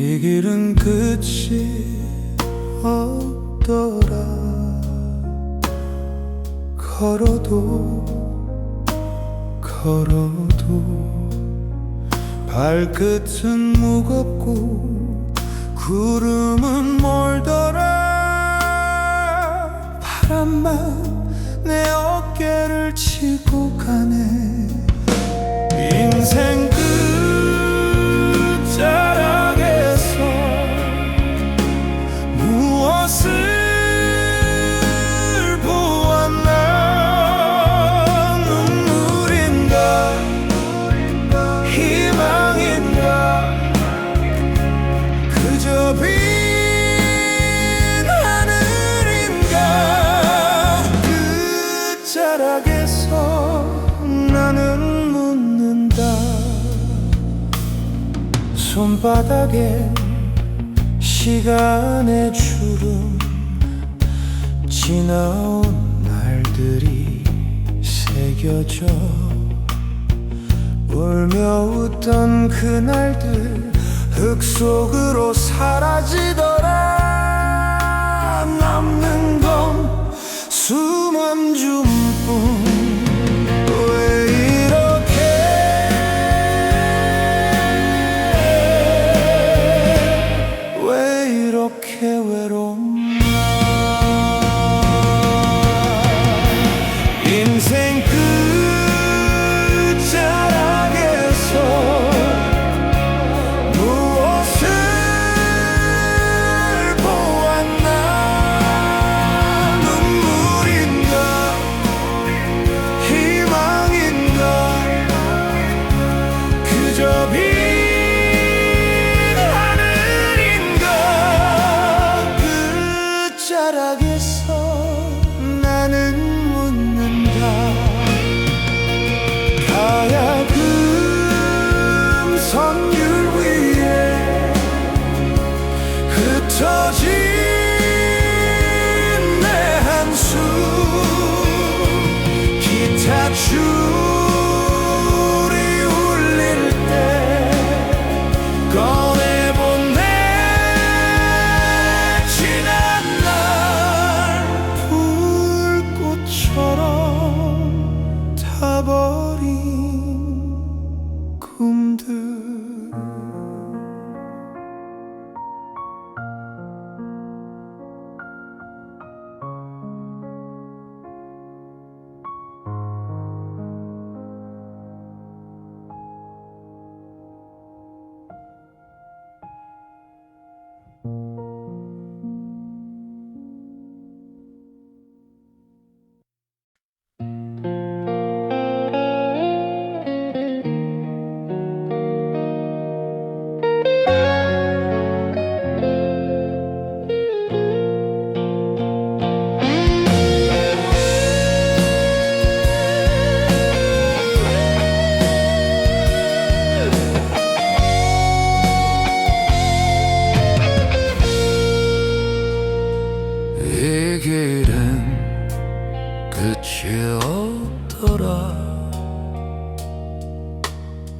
이 길은 끝이 없더라. 걸어도 걸어도 발끝은 무겁고 구름은 멀더라. 바람만 내 어깨를 치고 가네. 인생 나는 묻는다. 손바닥에 시간의 주름 지나온 날들이 새겨져 울며 웃던 그날들 흙 속으로 사라지더라 흩어진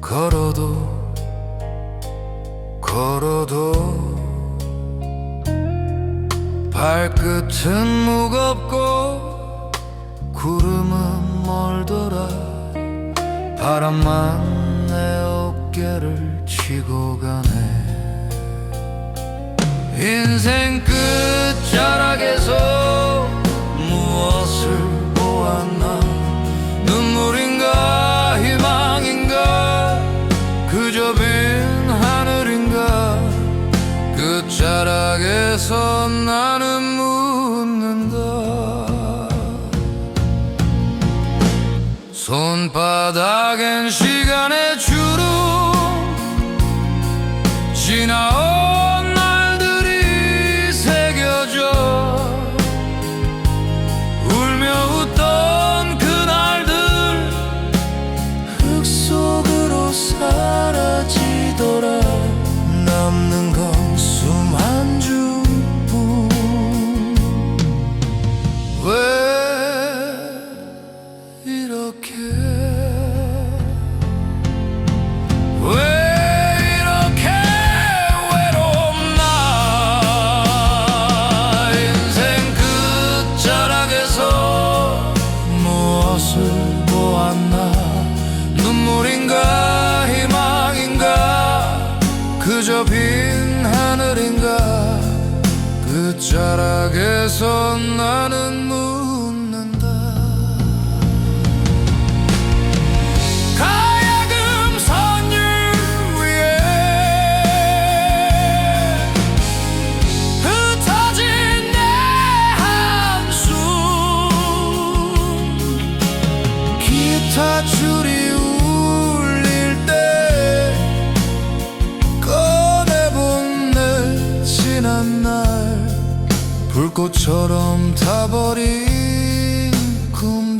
걸어도 걸어도 발끝은 무겁고 구름은 멀더라. 바람만 내 어깨를 치고 가네. 인생 끝 끝자락에서 나는 묻는다. 손바닥엔 그저 빈 하늘인가? 끝자락에서 나는 묻는다. 가야금 선율 위에 흩어진 내 한숨. 기타 줄이 불꽃처럼 타버린 꿈